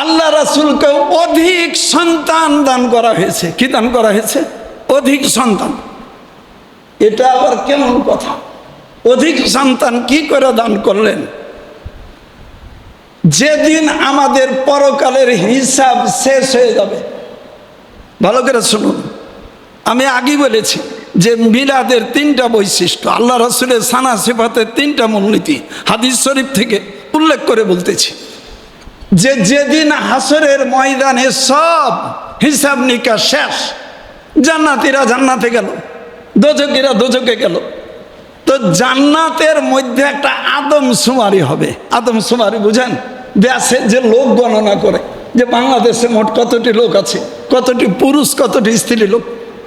আল্লাহ রাসুলকে অধিক সন্তান দান করা হয়েছে। কি দান করা হয়েছে? অধিক সন্তান। এটা আবার কেমন কথা? অধিক সন্তান কি করে দান করলেন? যেদিন আমাদের পরকালের হিসাব শেষ হয়ে যাবে। ভালো করে শুনুন। আমি আগেই বলেছি যে মিলাদের তিনটা বৈশিষ্ট্য, আল্লাহ রসুলের সানা সিফাতের তিনটা মূলনীতি, হাদিস শরীফ থেকে উল্লেখ করে বলতেছি। যে যেদিন হাসরের ময়দানে সব হিসাব নিকাশ শেষ, জান্নাতিরা জান্নাতে গেল দোজকিরা দোজকে গেল। তো জান্নাতের মধ্যে একটা আদম সুমারি হবে। আদম সুমারি বুঝেন? ব্যাসের যে লোক গণনা করে, যে বাংলাদেশে মোট কতটি লোক আছে, কতটি পুরুষ, কতটি স্ত্রী লোক,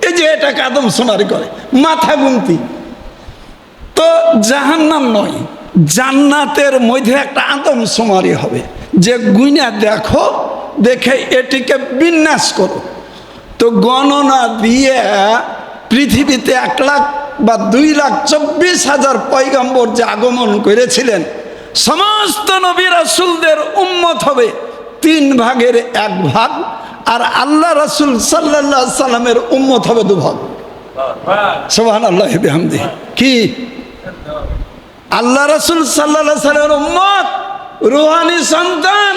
এই যে এটাকে আদম সুমারি করে, মাথা গুনতি। তো জাহান্নাম নয়, জান্নাতের মধ্যে একটা আদম সুমারি হবে। যে গুইনা দেখো, দেখে এটিকে বিন্যাস করো। তো গণনা দিয়ে পৃথিবীতে এক লাখ বা দুই লাখ চব্বিশ হাজার পয়গম্বর যে আগমন করেছিলেন, সমস্ত নবী রাসুলদের উম্মত হবে তিন ভাগের এক ভাগ আর আল্লাহ রাসুল সাল্লাহ সাল্লামের উম্মত হবে দু ভাগ। সোহান আল্লাহ কি? আল্লাহ রসুল সাল্লাহ সাল্লামের উম্মত? রুহানি সন্তান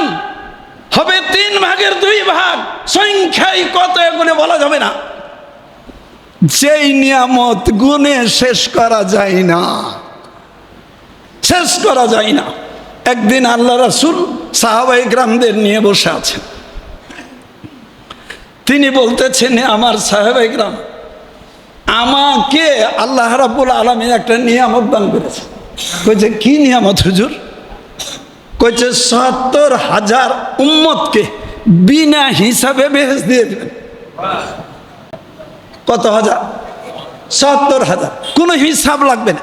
হবে তিন ভাগের দুই ভাগ। সংখ্যায় কত এগুলো বলা যাবে না। যেই নিয়ামত গুণে শেষ করা যায় না। শেষ করা যায় না। একদিন আল্লাহ রাসুল সাহাবাই গ্রামদের নিয়ে বসে আছেন। তিনি বলতেছেন আমার সাহাবাই গ্রাম, আমাকে আল্লাহ রাবুল আলমী একটা নিয়ামত দান করেছে কইছে কি নিয়ামত হুজুর? কইছে, সত্তর হাজার উম্মতকে বিনা হিসাবে বেহেস দিয়ে দেবেন। কত হাজার? সত্তর হাজার। কোনো হিসাব লাগবে না।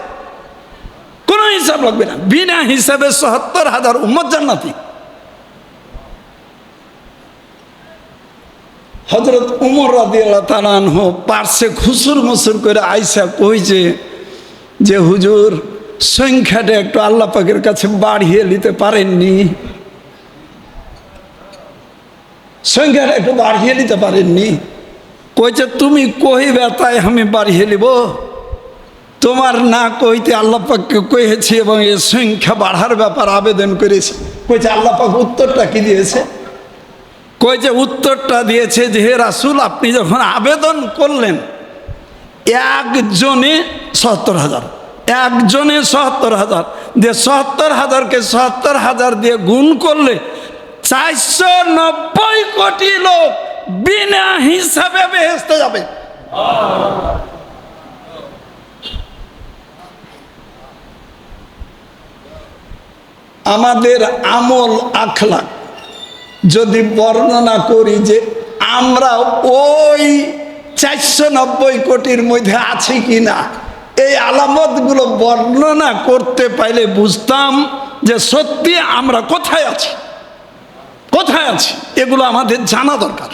কোনো হিসাব লাগবে না। বিনা হিসাবে সত্তর হাজার উম্মত জান্নাতি। হজরত উমর রাদি আল্লাহ তালানহ পার্শ্বে খুসুর মুসুর করে আইসা কইছে যে, হুজুর সংখ্যাটা একটু আল্লাহ পাকের কাছে বাড়িয়ে নিতে পারেননি। সংখ্যাটা একটু বাড়িয়ে নিতে পারেননি। কইছে, তুমি কহিবে, তাই আমি বাড়িয়ে নিব। তোমার না কইতে আল্লাহ পাককে কয়েছি এবং এর সংখ্যা বাড়ার ব্যাপার আবেদন করেছি। কইছে, আল্লাহ পাক উত্তরটা কি দিয়েছে? কই যে উত্তরটা দিয়েছে যে, হে রাসুল, আপনি যখন আবেদন করলেন, একজনে সত্তর হাজার। একজনে সত্তর হাজার। দিয়ে সত্তর হাজারকে সত্তর হাজার দিয়ে গুণ করলে চারশো নব্বই কোটি লোক বিনা হিসাবে বেহেস্তে যাবে। আমাদের আমল আখলাক যদি বর্ণনা করি যে আমরা ওই চারশো নব্বই কোটির মধ্যে আছি কি না এই আলামতগুলো বর্ণনা করতে পাইলে বুঝতাম যে সত্যি আমরা কোথায় আছি? কোথায় আছি? এগুলো আমাদের জানা দরকার।